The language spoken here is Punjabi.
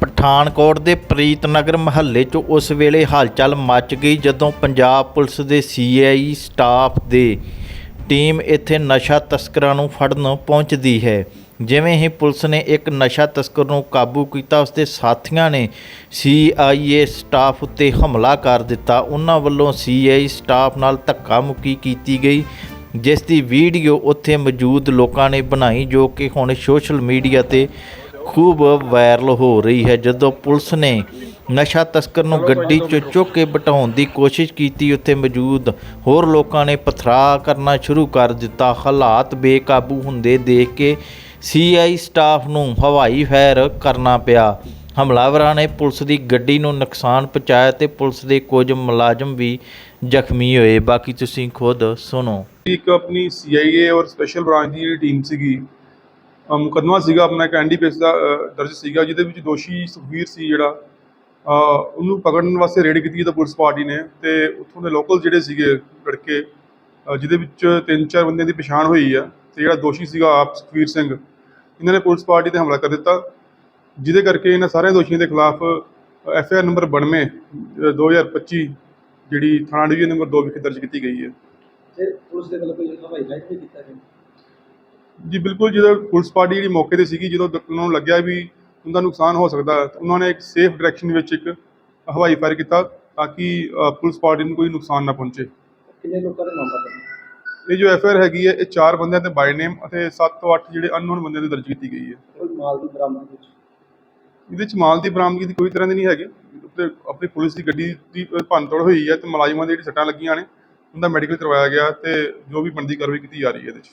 ਪਠਾਨਕੋਟ ਦੇ ਪ੍ਰੀਤ ਨਗਰ ਮਹੱਲੇ 'ਚ ਉਸ ਵੇਲੇ ਹਲਚਲ ਮਚ ਗਈ ਜਦੋਂ ਪੰਜਾਬ ਪੁਲਿਸ ਦੇ ਸੀਆਈ ਸਟਾਫ ਦੇ ਟੀਮ ਇੱਥੇ ਨਸ਼ਾ ਤਸਕਰਾਂ ਨੂੰ ਫੜਨ ਪਹੁੰਚਦੀ ਹੈ। ਜਿਵੇਂ ਹੀ ਪੁਲਿਸ ਨੇ ਇੱਕ ਨਸ਼ਾ ਤਸਕਰ ਨੂੰ ਕਾਬੂ ਕੀਤਾ ਉਸ ਦੇ ਸਾਥੀਆਂ ਨੇ ਸੀਆਈਏ ਸਟਾਫ ਉੱਤੇ ਹਮਲਾ ਕਰ ਦਿੱਤਾ। ਉਹਨਾਂ ਵੱਲੋਂ ਸੀਆਈ ਸਟਾਫ ਨਾਲ ਧੱਕਾ ਮੁੱਕੀ ਕੀਤੀ ਗਈ, ਜਿਸ ਦੀ ਵੀਡੀਓ ਉੱਥੇ ਮੌਜੂਦ ਲੋਕਾਂ ਨੇ ਬਣਾਈ, ਜੋ ਕਿ ਹੁਣ ਸੋਸ਼ਲ ਮੀਡੀਆ ਤੇ ਖੂਬ ਵਾਇਰਲ ਹੋ ਰਹੀ ਹੈ। ਜਦੋਂ ਪੁਲਿਸ ਨੇ ਨਸ਼ਾ ਤਸਕਰ ਨੂੰ ਗੱਡੀ 'ਚੋਂ ਚੁੱਕ ਕੇ ਬਟਾਉਣ ਦੀ ਕੋਸ਼ਿਸ਼ ਕੀਤੀ, ਉੱਥੇ ਮੌਜੂਦ ਹੋਰ ਲੋਕਾਂ ਨੇ ਪਥਰਾ ਕਰਨਾ ਸ਼ੁਰੂ ਕਰ ਦਿੱਤਾ। ਹਾਲਾਤ ਬੇਕਾਬੂ ਹੁੰਦੇ ਦੇਖ ਕੇ ਸੀਆਈ ਸਟਾਫ ਨੂੰ ਹਵਾਈ ਫਾਇਰ ਕਰਨਾ ਪਿਆ। ਹਮਲਾਵਰਾਂ ਨੇ ਪੁਲਿਸ ਦੀ ਗੱਡੀ ਨੂੰ ਨੁਕਸਾਨ ਪਹੁੰਚਾਇਆ ਤੇ ਪੁਲਿਸ ਦੇ ਕੁਝ ਮੁਲਾਜ਼ਮ ਵੀ ਜ਼ਖਮੀ ਹੋਏ। ਬਾਕੀ ਤੁਸੀਂ ਖੁਦ ਸੁਣੋ। ਇੱਕ ਆਪਣੀ ਸੀਆਈਏ ਔਰ ਸਪੈਸ਼ਲ ਬ੍ਰਾਂਚ ਦੀ ਜਿਹੜੀ ਟੀਮ ਸੀਗੀ ਮੁਕੱਦਮਾ ਸੀਗਾ ਆਪਣਾ ਇੱਕ ਐਨਡੀਪੀਐਸ ਦਾ ਦਰਜ ਸੀਗਾ ਜਿਹਦੇ ਵਿੱਚ ਦੋਸ਼ੀ ਸੁਖਵੀਰ ਸੀ ਜਿਹੜਾ ਉਹਨੂੰ ਪਕੜਨ ਵਾਸਤੇ ਰੇਡ ਕੀਤੀ ਤਾਂ ਪੁਲਿਸ ਪਾਰਟੀ ਨੇ ਤੇ ਉੱਥੋਂ ਦੇ ਲੋਕਲ ਜਿਹੜੇ ਸੀਗੇ ਲੜਕੇ ਜਿਹਦੇ ਵਿੱਚ ਤਿੰਨ ਚਾਰ ਬੰਦਿਆਂ ਦੀ ਪਛਾਣ ਹੋਈ ਆ ਤੇ ਜਿਹੜਾ ਦੋਸ਼ੀ ਸੀਗਾ ਆਪ ਸੁਖਵੀਰ ਸਿੰਘ ਇਹਨਾਂ ਨੇ ਪੁਲਿਸ ਪਾਰਟੀ ਤੇ ਹਮਲਾ ਕਰ ਦਿੱਤਾ ਜਿਹਦੇ ਕਰਕੇ ਇਹਨਾਂ ਸਾਰੇ ਦੋਸ਼ੀਆਂ ਦੇ ਖਿਲਾਫ ਐਫ ਆਈ ਆਰ ਨੰਬਰ 92 ਅਹ, 2025 ਜਿਹੜੀ ਥਾਣਾ ਡਿਵੀਜ਼ਨ ਨੰਬਰ 2 ਵਿਖੇ ਦਰਜ ਕੀਤੀ ਗਈ ਹੈ। ਤੇ ਪੁਲਿਸ ਦੇ ਵੱਲੋਂ ਕੋਈ ਹਵਾਈ ਫਾਇਰ ਵੀ ਕੀਤਾ ਗਿਆ? ਜੀ ਬਿਲਕੁਲ ਜਦੋਂ ਪੁਲਿਸ ਪਾਰਟੀ ਜਿਹੜੀ ਮੌਕੇ ਤੇ ਸੀਗੀ ਜਦੋਂ ਦ- ਉਹਨਾਂ ਨੂੰ ਲੱਗਿਆ ਵੀ ਉਹਦਾ ਨੁਕਸਾਨ ਹੋ ਸਕਦਾ ਹੈ, ਤਾਂ ਉਹਨਾਂ ਨੇ ਇੱਕ ਸੇਫ ਡਾਇਰੈਕਸ਼ਨ ਵਿੱਚ ਇੱਕ ਹਵਾਈ ਫਾਇਰ ਕੀਤਾ ਤਾਂ ਕਿ ਅ, ਪੁਲਿਸ ਪਾਰਟੀ ਨੂੰ ਕੋਈ ਨੁਕਸਾਨ ਨਾ ਪਹੁੰਚੇ। ਕਿੰਨੇ ਲੋਕਾਂ ਦੇ ਮਾਮਲਾ ਦਰਜ ਇਹ ਜੋ ਐਫ ਆਰ ਹੈਗੀ ਹੈ ਇਹ ਚਾਰ ਬੰਦਿਆਂ ਤੇ ਬਾਈ ਨੇਮ ਅਤੇ 7 ਤੋਂ 8 ਜਿਹੜੇ ਅਨਨੋਨ ਬੰਦਿਆਂ ਦੇ ਦਰਜ ਕੀਤੀ ਗਈ ਹੈ। ਕੋਈ ਮਾਲ ਦੀ ਬਰਾਮਦ ਵਿੱਚ? ਇਹਦੇ ਵਿੱਚ ਮਾਲ ਦੀ ਬਰਾਮਦਗੀ ਦੀ ਕੋਈ ਤਰ੍ਹਾਂ ਦੀ ਨਹੀਂ ਹੈਗੀ। ਉੱਤੇ ਆਪਣੀ ਪੁਲਿਸ ਦੀ ਗੱਡੀ ਦੀ ਭੰਨਤੋੜ ਹੋਈ ਹੈ ਤੇ ਮੁਲਾਜ਼ਮਾਂ ਦੀ ਜਿਹੜੀ ਸੱਟਾਂ ਲੱਗੀਆਂ ਨੇ ਉਹਦਾ ਮੈਡੀਕਲ ਕਰਵਾਇਆ ਗਿਆ ਤੇ ਜੋ ਵੀ ਬਣਦੀ ਕਾਰਵਾਈ ਕੀਤੀ ਜਾ ਰਹੀ ਹੈ ਇਹਦੇ ਵਿੱਚ।